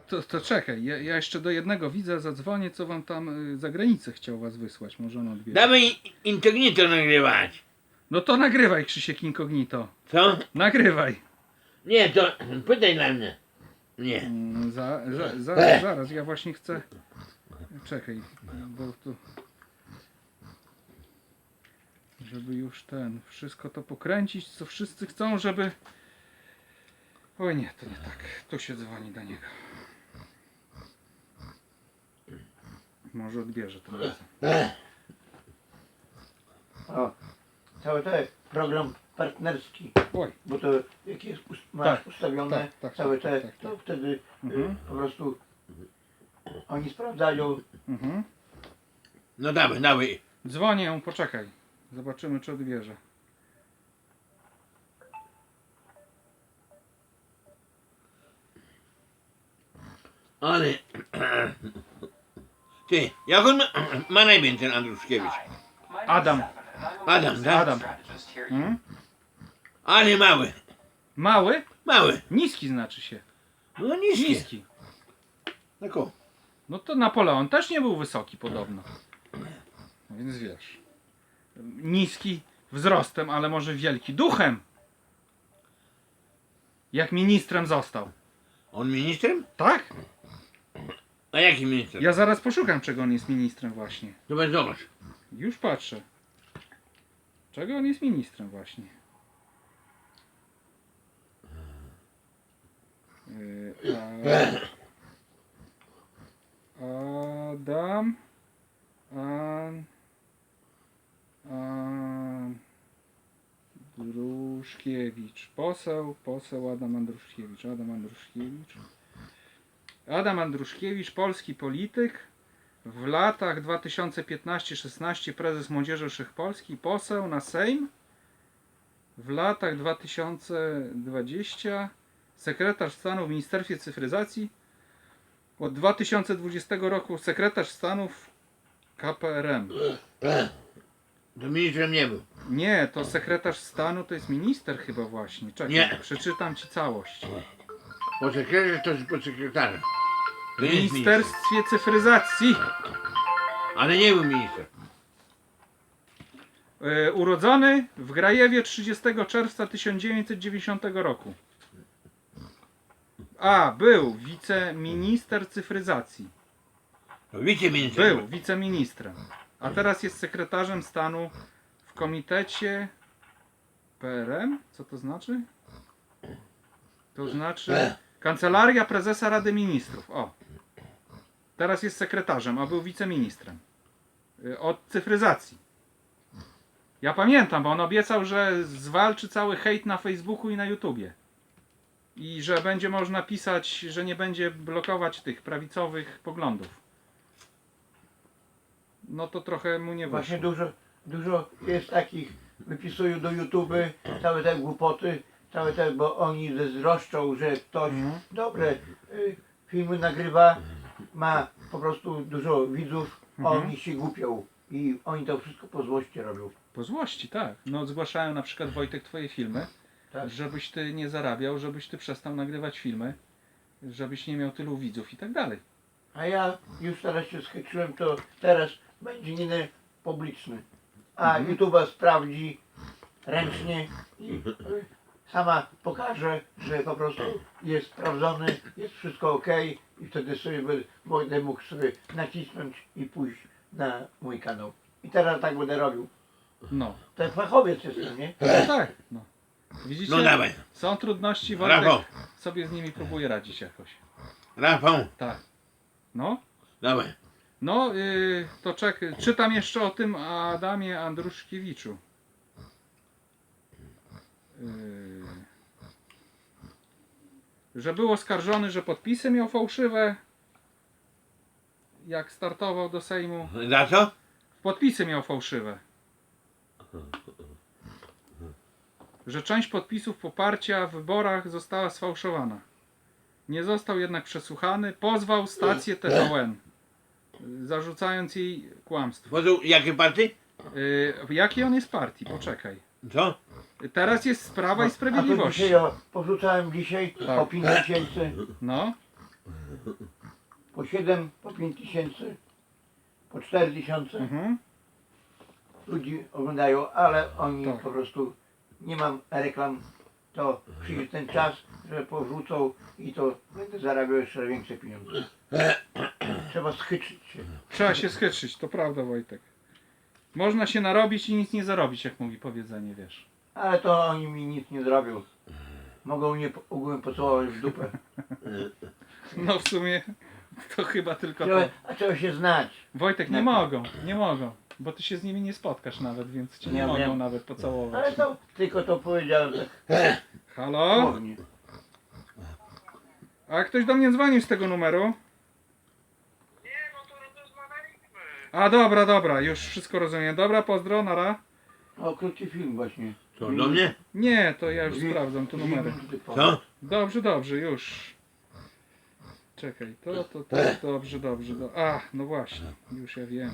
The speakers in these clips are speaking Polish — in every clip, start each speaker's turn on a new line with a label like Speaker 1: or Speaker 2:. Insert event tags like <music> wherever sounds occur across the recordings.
Speaker 1: A to, to czekaj, ja, ja jeszcze do jednego widza zadzwonię, co wam tam y, za granicę chciał was wysłać. Może on odbierze.
Speaker 2: Dawaj incognito nagrywać.
Speaker 1: No to nagrywaj Krzysiek Incognito.
Speaker 2: Co?
Speaker 1: Nagrywaj.
Speaker 2: Nie, to pytaj dla mnie. Nie.
Speaker 1: Mm, Za, za, za, zaraz, ja właśnie chcę. Czekaj, bo tu. Żeby już ten, wszystko to pokręcić, co wszyscy chcą, żeby. Oj nie, to nie tak. Tu się dzwoni do niego. Może odbierze razem.
Speaker 3: O, cały ten program partnerski,
Speaker 1: Oj,
Speaker 3: bo to jak jest masz
Speaker 1: Tak,
Speaker 3: ustawione
Speaker 1: tak, tak,
Speaker 3: całe
Speaker 1: tak,
Speaker 3: te,
Speaker 1: tak, tak.
Speaker 3: to wtedy y,
Speaker 1: Mhm.
Speaker 3: po prostu oni sprawdzają.
Speaker 1: mhm.
Speaker 2: No dawaj, dawaj.
Speaker 1: Dzwonię, poczekaj. Zobaczymy, czy odbierze.
Speaker 2: Ale... Ty, jak on <clears throat> ma, ma na imię ten Andruszkiewicz?
Speaker 1: Adam.
Speaker 2: Adam, tak?
Speaker 1: Adam. Mhm.
Speaker 2: Ale mały.
Speaker 1: Mały?
Speaker 2: Mały.
Speaker 1: Niski znaczy się.
Speaker 2: No niski.
Speaker 1: Niski.
Speaker 2: Tak o.
Speaker 1: No to Napoleon też nie był wysoki podobno. No więc wiesz. Niski wzrostem, ale może wielki duchem. Jak ministrem został.
Speaker 2: On ministrem?
Speaker 1: Tak?
Speaker 2: A jaki minister?
Speaker 1: Ja zaraz poszukam, czego on jest ministrem właśnie.
Speaker 2: Zobacz, zobacz.
Speaker 1: Już patrzę. Czego on jest ministrem właśnie? Yy, a- Adam An Andruszkiewicz. Poseł, poseł Adam Andruszkiewicz. Adam Andruszkiewicz. Adam Andruszkiewicz, polski polityk. W latach 2015-16 prezes Młodzieży Wszechpolski, poseł na Sejm. W latach 2020 sekretarz stanu w Ministerstwie Cyfryzacji. Od 2020 roku sekretarz stanu w KPRM.
Speaker 2: To ministrem nie był.
Speaker 1: Nie, to sekretarz stanu to jest minister chyba właśnie. Czekaj,
Speaker 2: Nie.
Speaker 1: przeczytam ci całość.
Speaker 2: Po sekretarz to jest po sekretarza. To
Speaker 1: W
Speaker 2: nie jest minister.
Speaker 1: Ministerstwie Cyfryzacji.
Speaker 2: Ale nie był minister.
Speaker 1: E, urodzony w Grajewie 30 czerwca 1990 roku. A, był wiceminister cyfryzacji.
Speaker 2: To wiceminister.
Speaker 1: Był wiceministrem. A teraz jest sekretarzem stanu w komitecie PRM? Co to znaczy? To znaczy Kancelaria Prezesa Rady Ministrów. O. Teraz jest sekretarzem, a był wiceministrem. Y, Od cyfryzacji. Ja pamiętam, bo on obiecał, że zwalczy cały hejt na Facebooku i na YouTubie. I że będzie można pisać, że nie będzie blokować tych prawicowych poglądów. No to trochę mu nie
Speaker 3: Właśnie
Speaker 1: wyszło.
Speaker 3: dużo, dużo jest takich, wypisują do YouTube całe te głupoty, całe te, bo oni zazdroszczą, że ktoś
Speaker 1: Mhm.
Speaker 3: dobre y, filmy nagrywa, ma po prostu dużo widzów, a
Speaker 1: Mhm.
Speaker 3: oni się głupią i oni to wszystko po złości robią.
Speaker 1: Po złości, tak. No zgłaszają na przykład Wojtek twoje filmy,
Speaker 3: Tak.
Speaker 1: żebyś ty nie zarabiał, żebyś ty przestał nagrywać filmy, żebyś nie miał tylu widzów i tak dalej.
Speaker 3: A ja już teraz się skończyłem, to teraz będzie inny publiczny. A
Speaker 1: Mhm.
Speaker 3: YouTube'a sprawdzi ręcznie i y, sama pokaże, że po prostu jest sprawdzony, jest wszystko ok i wtedy sobie będę mógł sobie nacisnąć i pójść na mój kanał. I teraz tak będę robił.
Speaker 1: No.
Speaker 3: To fachowiec jestem, nie?
Speaker 1: No tak, no. Widzicie?
Speaker 2: No dawaj.
Speaker 1: Są trudności, Wojtek
Speaker 2: Rafał.
Speaker 1: sobie z nimi próbuje radzić jakoś.
Speaker 2: Rafał.
Speaker 1: Tak. No.
Speaker 2: Dawaj.
Speaker 1: No, yy, to czek, czytam jeszcze o tym Adamie Andruszkiewiczu. Yy, że był oskarżony, że podpisy miał fałszywe, jak startował do Sejmu.
Speaker 2: Za co?
Speaker 1: Podpisy miał fałszywe. Że część podpisów poparcia w wyborach została sfałszowana. Nie został jednak przesłuchany. Pozwał stację TVN, zarzucając jej kłamstwo.
Speaker 2: Jakie party?
Speaker 1: Y, jakiej on jest partii? Poczekaj.
Speaker 2: Co?
Speaker 1: Teraz jest Sprawa i
Speaker 3: A to
Speaker 1: Sprawiedliwości.
Speaker 3: dzisiaj ja porzucałem dzisiaj
Speaker 1: Tak.
Speaker 3: o 5 tysięcy.
Speaker 1: No,
Speaker 3: po 7, po 5 tysięcy, po 4 tysiące
Speaker 1: Mhm.
Speaker 3: ludzi oglądają, ale oni
Speaker 1: Tak.
Speaker 3: po prostu nie mam reklam, to przyjdzie ten czas, że powrócą i to będę zarabiał jeszcze większe pieniądze. Trzeba schytrzyć się.
Speaker 1: Trzeba się schytrzyć, to prawda Wojtek. Można się narobić i nic nie zarobić, jak mówi powiedzenie, wiesz.
Speaker 3: Ale to oni mi nic nie zrobią. Mogą mnie po- ogółem pocałować w dupę. <laughs>
Speaker 1: No w sumie to chyba tylko
Speaker 3: Trzeba,
Speaker 1: to.
Speaker 3: a trzeba się znać.
Speaker 1: Wojtek, nie mogą, nie mogą. Bo ty się z nimi nie spotkasz nawet, więc cię nie
Speaker 3: Ja
Speaker 1: mogą
Speaker 3: wiem.
Speaker 1: nawet
Speaker 3: Ale
Speaker 1: pocałować.
Speaker 3: to tylko to powiedziałem tak <clears throat>
Speaker 1: Halo?
Speaker 3: słownie.
Speaker 1: A ktoś do mnie dzwonił z tego numeru?
Speaker 4: Nie, no to rozmawialiśmy.
Speaker 1: A dobra, dobra, już wszystko rozumiem. Dobra, pozdro, nara.
Speaker 3: O, krótki film właśnie.
Speaker 2: Co, do mnie?
Speaker 1: Nie, to ja już sprawdzam tu numery.
Speaker 2: Co?
Speaker 1: Dobrze, dobrze, już. Czekaj, to, to, to, dobrze, dobrze. Do... A, no właśnie, już ja wiem.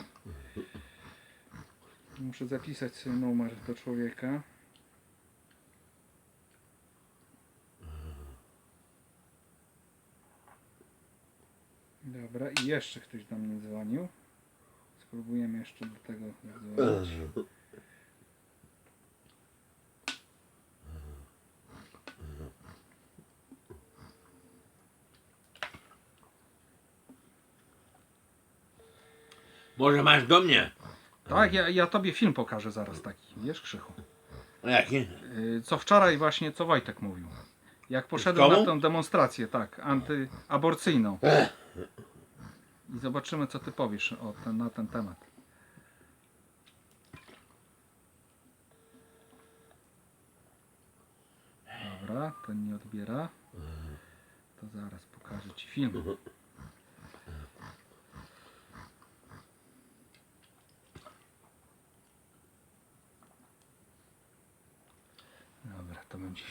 Speaker 1: Muszę zapisać sobie numer do człowieka. Dobra, i jeszcze ktoś do mnie dzwonił. Spróbujemy jeszcze do tego zadzwonić.
Speaker 2: Może masz do mnie?
Speaker 1: Tak, ja, ja tobie film pokażę zaraz taki, wiesz Krzychu.
Speaker 2: Jaki?
Speaker 1: Y, Co wczoraj właśnie, co Wojtek mówił. Jak poszedłem na tę demonstrację, tak, antyaborcyjną. I zobaczymy, co ty powiesz o ten, na ten temat. Dobra, ten nie odbiera. To zaraz pokażę ci film. Dobra, to będzie